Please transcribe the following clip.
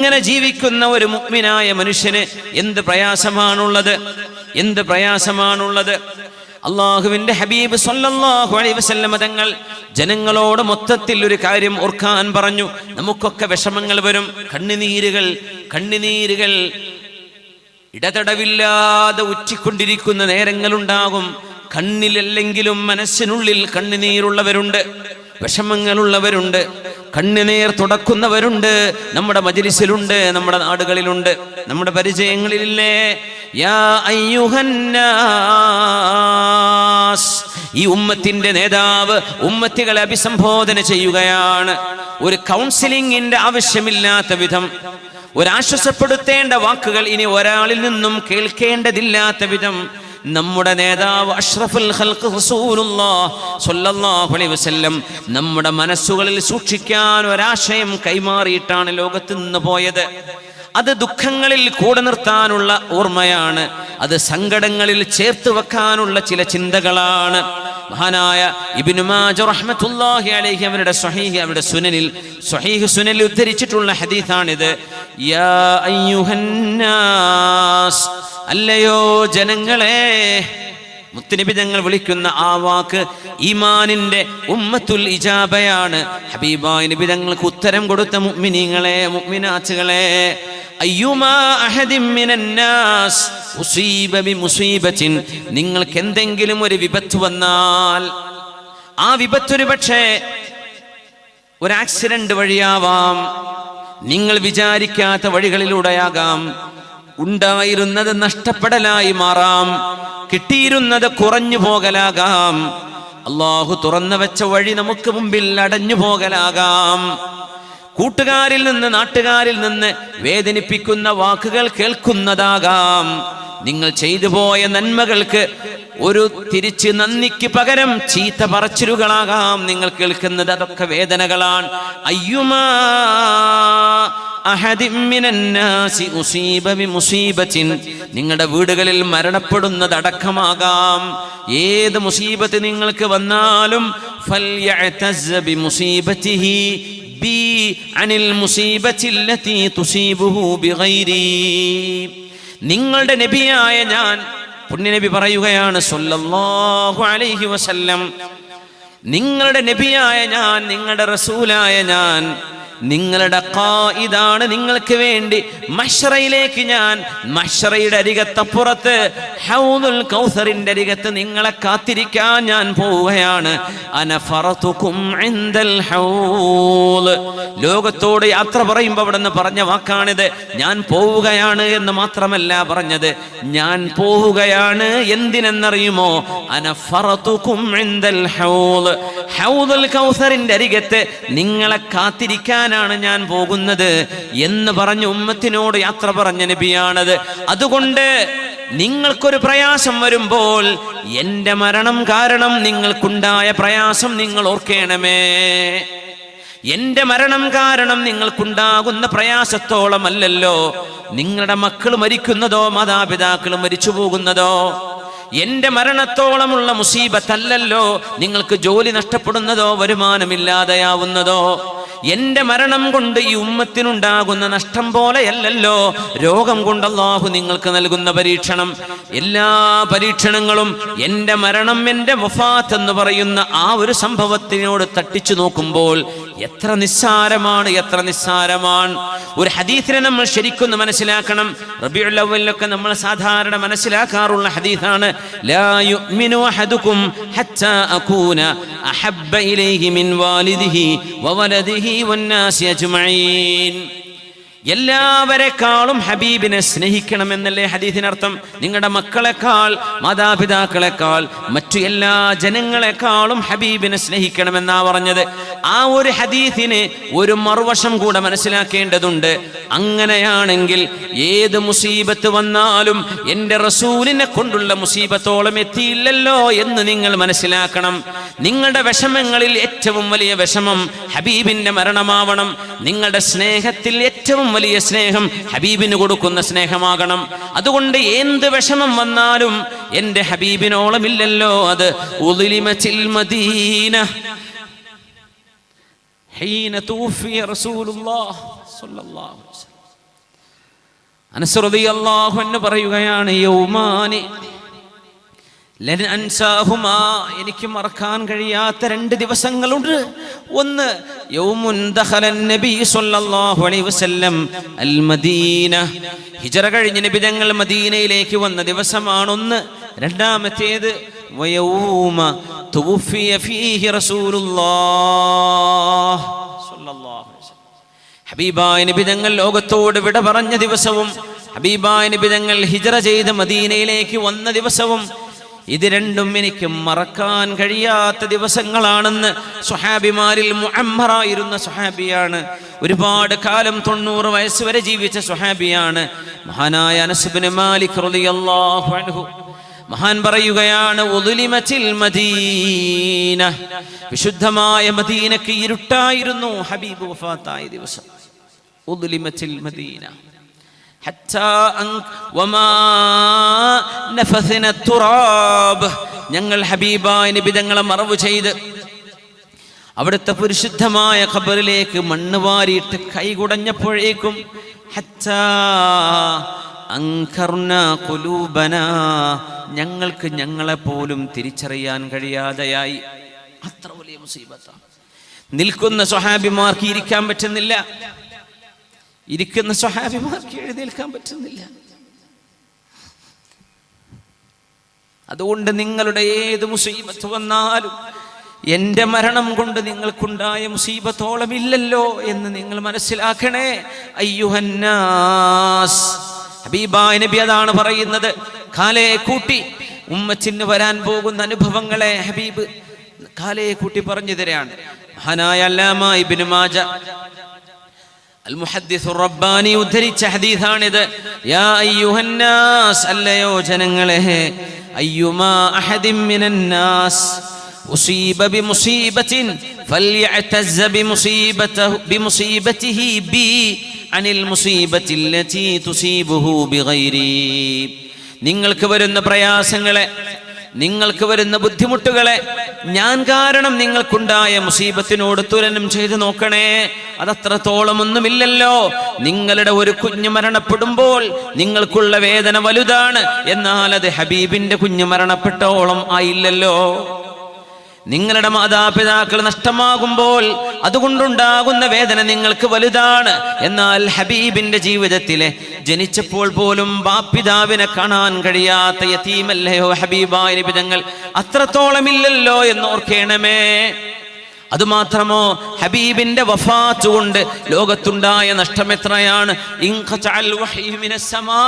ഇങ്ങനെ ജീവിക്കുന്ന ഒരു മുഗ്മിനായ മനുഷ്യന് എന്ത് പ്രയാസമാണുള്ളത്? എന്ത് പ്രയാസമാണുള്ളത്? അള്ളാഹുവിന്റെ ഹബീബ് സല്ലല്ലാഹു അലൈഹി വസല്ലമ തങ്ങൾ ജനങ്ങളോട് മൊത്തത്തിൽ ഒരു കാര്യം ഓർക്കാൻ പറഞ്ഞു. നമുക്കൊക്കെ വിഷമങ്ങൾ വരും. കണ്ണുനീരുകൾ കണ്ണുനീരുകൾ ഇടതടവില്ലാതെ ഉറ്റിക്കൊണ്ടിരിക്കുന്ന നേരങ്ങളുണ്ടാകും. കണ്ണിലല്ലെങ്കിലും മനസ്സിനുള്ളിൽ കണ്ണുനീരുള്ളവരുണ്ട്. വിഷമങ്ങളുള്ളവരുണ്ട് കണ്ണുനീർ തുടക്കുന്നവരുണ്ട് നമ്മുടെ മജിലിസിലുണ്ട് നമ്മുടെ നാടുകളിലുണ്ട് നമ്മുടെ പരിചയങ്ങളിലില്ലേ? യാ അയ്യുഹന്നാസ് ഈ ഉമ്മത്തിന്റെ നേതാവ് ഉമ്മത്തികളെ അഭിസംബോധന ചെയ്യുകയാണ്. ഒരു കൗൺസിലിംഗിന്റെ ആവശ്യമില്ലാത്ത വിധം ഒരാശ്വസപ്പെടുത്തേണ്ട വാക്കുകൾ ഇനി ഒരാളിൽ നിന്നും കേൾക്കേണ്ടതില്ലാത്ത വിധം നമ്മുടെ നേതാവ് അഷ്റഫുൽ റസൂലുള്ളാഹ് സ്വല്ലല്ലാഹു അലൈഹി വസല്ലം നമ്മുടെ മനസ്സുകളിൽ സൂക്ഷിക്കാൻ ഒരാശയം കൈമാറിയിട്ടാണ് ലോകത്ത് നിന്ന് പോയത്. അത് ദുഃഖങ്ങളിൽ കൂടെ നിർത്താനുള്ള ഓർമ്മയാണ്. അത് സങ്കടങ്ങളിൽ ചേർത്ത് വെക്കാനുള്ള ചില ചിന്തകളാണ്. മഹാനായ അലൈഹി അവരുടെ സ്വഹീഹ് അവരുടെ സുനനിൽ സ്വഹീഹ് സുനനിൽ ഉദ്ധരിച്ചിട്ടുള്ള ഹദീസാണിത്. യാ അല്ലയോ ജനങ്ങളെ മുത്തനബി ഞങ്ങൾ വിളിക്കുന്ന ആ വാക്ക് ഈമാനിന്റെ ഉമ്മത്തുൽ ഇജാബയാണ്. ഹബീബായ നബി ഞങ്ങൾക്ക് ഉത്തരം കൊടുത്ത മുഗ്മിനീങ്ങളെ മുഅ്മിനാത്തുകളെ നിങ്ങൾക്ക് എന്തെങ്കിലും ഒരു വിപത്ത് വന്നാൽ ആ വിപത്തൊരു പക്ഷേ ഒരു ആക്സിഡന്റ് വഴിയാവാം. നിങ്ങൾ വിചാരിക്കാത്ത വഴികളിലൂടെയാകാം. ഉണ്ടായിരുന്നത് നഷ്ടപ്പെടലായി മാറാം. കിട്ടിയിരുന്നത് കുറഞ്ഞു പോകലാകാം. അള്ളാഹു തുറന്നു വെച്ച വഴി നമുക്ക് മുമ്പിൽ അടഞ്ഞു പോകലാകാം. കൂട്ടുകാരിൽ നിന്ന് നാട്ടുകാരിൽ നിന്ന് വേദനിപ്പിക്കുന്ന വാക്കുകൾ കേൾക്കുന്നതാകാം. നിങ്ങൾ ചെയ്തു പോയ നന്മകൾക്ക് ഒരു തിരിച്ച് നന്ദിക്ക് പകരം ചീത്ത പറച്ചിലുകളാകാം നിങ്ങൾ കേൾക്കുന്നത്. അതൊക്കെ വേദനകളാണ്. അയ്യുമാ നിങ്ങളുടെ വീടുകളിൽ മരണപ്പെടുന്നതടക്കമാകാം ഏത് മുസീബത്ത് നിങ്ങൾക്ക് വന്നാലും ബി അനിൽ മുസീബത്തില്ലതി തുസീബുഹു ബിഗൈരി. നിങ്ങളുടെ നബിയായ ഞാൻ പുണ്യനബി പറയുകയാണ് സല്ലല്ലാഹു അലൈഹി വസല്ലം നിങ്ങളുടെ നബിയായ ഞാൻ നിങ്ങളുടെ റസൂലായ ഞാൻ നിങ്ങളുടെ ഇതാണ് നിങ്ങൾക്ക് വേണ്ടി മഷറയിലേക്ക് ഞാൻ മഷറയുടെ അരികത്തപ്പുറത്ത് ഹൗദുൽ കൗസറിന്റെ അരികത്ത് നിങ്ങളെ കാത്തിരിക്കാൻ ഞാൻ പോവുകയാണ്. ലോകത്തോട് യാത്ര പറയുമ്പോൾ അവിടെ നിന്ന് പറഞ്ഞ വാക്കാണിത്. ഞാൻ പോവുകയാണ് എന്ന് മാത്രമല്ല പറഞ്ഞത്. ഞാൻ പോവുകയാണ് എന്തിനെന്നറിയുമോ? അനഫറത്തുക്കും ഹൗദ്. ഹൗദുൽ കൗസറിന്റെ അരികത്ത് നിങ്ങളെ കാത്തിരിക്കാനാണ് ഞാൻ പോകുന്നത് എന്ന് പറഞ്ഞു ഉമ്മത്തിനോട് യാത്ര പറഞ്ഞ നബിയാണത്. അതുകൊണ്ട് നിങ്ങൾക്കൊരു പ്രയാസം വരുമ്പോൾ എന്റെ മരണം കാരണം നിങ്ങൾക്കുണ്ടായ പ്രയാസം നിങ്ങൾ ഓർക്കേണമേ. എന്റെ മരണം കാരണം നിങ്ങൾക്കുണ്ടാകുന്ന പ്രയാസത്തോളമല്ലല്ലോ. നിങ്ങളുടെ മക്കൾ മരിക്കുന്നതോ മാതാപിതാക്കൾ മരിച്ചു പോകുന്നതോ എന്റെ മരണത്തോളമുള്ള മുസീബത്തല്ലല്ലോ നിങ്ങൾക്ക് ജോലി നഷ്ടപ്പെടുന്നതോ വരുമാനമില്ലാതെയാവുന്നതോ. എന്റെ മരണം കൊണ്ട് ഈ ഉമ്മത്തിനുണ്ടാകുന്ന നഷ്ടം പോലെയല്ലല്ലോ. രോഗം കൊണ്ട് നിങ്ങൾക്ക് നൽകുന്ന പരീക്ഷണം. എല്ലാ പരീക്ഷണങ്ങളും എന്റെ മരണം എന്റെ മുഫാത്ത് എന്ന് പറയുന്ന ആ ഒരു സംഭവത്തിനോട് തട്ടിച്ചു നോക്കുമ്പോൾ എത്ര നിസ്സാരമാണ് എത്ര നിസ്സാരമാണ്. ഒരു ഹദീസിനെ നമ്മൾ ശരിക്കൊന്ന് മനസ്സിലാക്കണം. റബിയുൽ അവ്വലിലൊക്കെ നമ്മൾ സാധാരണ മനസ്സിലാക്കാറുള്ള അജ്മഈൻ. എല്ലാവരെക്കാളും ഹബീബിനെ സ്നേഹിക്കണം സ്നേഹിക്കണമെന്നല്ലേ ഹദീസിനർത്ഥം? നിങ്ങളുടെ മക്കളെക്കാൾ മാതാപിതാക്കളെക്കാൾ മറ്റു എല്ലാ ജനങ്ങളെക്കാളും ഹബീബിനെ സ്നേഹിക്കണമെന്നാ പറഞ്ഞത്. ആ ഒരു ഹദീസിന് ഒരു മറുവശം കൂടെ മനസ്സിലാക്കേണ്ടതുണ്ട്. അങ്ങനെയാണെങ്കിൽ ഏത് മുസീബത്ത് വന്നാലും എന്റെ റസൂലിനെ കൊണ്ടുള്ള മുസീബത്തോളം എത്തിയില്ലല്ലോ എന്ന് നിങ്ങൾ മനസ്സിലാക്കണം. നിങ്ങളുടെ വിഷമങ്ങളിൽ ഏറ്റവും വലിയ വിഷമം ഹബീബിന്റെ മരണമാവണം. നിങ്ങളുടെ സ്നേഹത്തിൽ ഏറ്റവും വലിയ സ്നേഹം ഹബീബിന് കൊടുക്കുന്ന സ്നേഹമാകണം. അതുകൊണ്ട് എന്ത് വിഷമം വന്നാലും എന്റെ ഹബീബിനോളമില്ലല്ലോ. അത് ഉളിമച്ചിൽ മദീന. ഹീന തൂഫി റസൂലുള്ളാഹ് സ്വല്ലല്ലാഹു അലൈഹി വസല്ലം. അനസ് റളിയല്ലാഹു അൻഹു പറയുകയാണ് യൗമാനി എനിക്ക് മറക്കാൻ കഴിയാത്ത രണ്ട് ദിവസങ്ങളുണ്ട്. ഒന്ന് ഹിജറ കഴിഞ്ഞ നബി ഞങ്ങൾ മദീനയിലേക്ക് വന്ന ദിവസമാണൊന്ന് രണ്ടാമത്തേത് ഒന്ന് توفي വയൗമ رسول ഫീഹി صلى സ്വല്ലല്ലാഹു അലൈഹി വസല്ലം ഹബീബായ നബി തങ്ങൾ ലോകത്തോട് വിട പറഞ്ഞ ദിവസവും ഹബീബായ നബി തങ്ങൾ ഹിജറ ചെയ്ത് മദീനയിലേക്ക് വന്ന ദിവസവും ഇത് രണ്ടും എനിക്ക് മറക്കാൻ കഴിയാത്ത ദിവസങ്ങളാണെന്ന് സുഹാബിമാരിൽ മുഅമ്മറായിരുന്ന സുഹാബിയാണ് ഒരുപാട് കാലം തൊണ്ണൂറ് വയസ്സ് വരെ ജീവിച്ച സുഹാബിയാണ് മഹാനായ അനസുബിന് മാലിക് റളിയല്ലാഹു അൻഹു. മഹാൻ പറയുകയാണ് മദീന. വിശുദ്ധമായ മദീനക്ക് ഇരുട്ടായിരുന്നു ഹബീബ് വഫാത്തായ ദിവസം. മദീന. ഞങ്ങൾ ഹബീബായ നിബിതങ്ങളെ മറവ് ചെയ്ത് അവിടുത്തെ പരിശുദ്ധമായ ഖബറിലേക്ക് മണ്ണ് വാരിയിട്ട് കൈകുടഞ്ഞപ്പോഴേക്കും ഹച്ചാ അങ്കർന കുലൂബന ഞങ്ങൾക്ക് ഞങ്ങളെ പോലും തിരിച്ചറിയാൻ കഴിയാതെയായി. അത്ര വലിയ മുസീബത്താണ് നിൽക്കുന്ന സ്വഹാബിമാർക്ക് ഇരിക്കാൻ പറ്റുന്നില്ല. ഇരിക്കുന്ന സ്വഹാബിമാർക്ക് എഴുന്നേൽക്കാൻ പറ്റുന്നില്ല. അതുകൊണ്ട് നിങ്ങളുടെ ഏത് മുസീബത്ത് വന്നാലും എന്റെ മരണം കൊണ്ട് നിങ്ങൾക്കുണ്ടായ മുസീബത്തോളം ഇല്ലല്ലോ എന്ന് നിങ്ങൾ മനസ്സിലാക്കണേ. അയ്യുഹന്നാസ്. ഹബീബായ നബി അതാണ് പറയുന്നത് കാലയെ കൂട്ടി ഉമ്മച്ചിന് വരാൻ പോകുന്ന അനുഭവങ്ങളെ ഹബീബ് കാലയെ കൂട്ടി പറഞ്ഞു തരാണ് മഹാനായ അല്ലാമ ഇബ്നു മാജ المحدث الرباني ഉദ്ധരിച്ച ഹദീസാണിത് യാ അയ്യുഹന്നാസ് അല്ലയോ ജനങ്ങളെ അയ്യുമാ അഹദിൻ മിനന്നാസ് ഉസീബ ബിമുസീബത്തിൻ فليعتز بمصيبته بمصيبته بي അനിൽ മുസീബത്തില്ലത്തി തുസീബുഹു ബിഗൈരി. നിങ്ങൾക്ക് വരുന്ന പ്രയാസങ്ങളെ നിങ്ങൾക്ക് വരുന്ന ബുദ്ധിമുട്ടുകളെ ഞാൻ കാരണം നിങ്ങൾക്കുണ്ടായ മുസീബത്തിനോട് തുലനം ചെയ്തു നോക്കണേ. അതത്രത്തോളം ഒന്നുമില്ലല്ലോ നിങ്ങളുടെ ഒരു കുഞ്ഞ് മരണപ്പെടുമ്പോൾ നിങ്ങൾക്കുള്ള വേദന വലുതാണ്. എന്നാൽ അത് ഹബീബിന്റെ കുഞ്ഞ് മരണപ്പെട്ടോളം ആയില്ലല്ലോ. നിങ്ങളുടെ മാതാപിതാക്കൾ നഷ്ടമാകുമ്പോൾ അതുകൊണ്ടുണ്ടാകുന്ന വേദന നിങ്ങൾക്ക് വലുതാണ്. എന്നാൽ ഹബീബിന്റെ ജീവിതത്തിലെ ജനിച്ചപ്പോൾ പോലും ബാപ്പിതാവിനെ കാണാൻ കഴിയാത്ത യതീമല്ലയോ ഹബീബായ നിബിതങ്ങൾ അത്രത്തോളമില്ലല്ലോ എന്നോർക്കേണമേ. അതുമാത്രമോ ഹബീബിന്റെ വഫാത്ത് കൊണ്ട് ലോകത്തുണ്ടായ നഷ്ടം എത്രയാണ്? വഹ്യു മിനസ്സമാ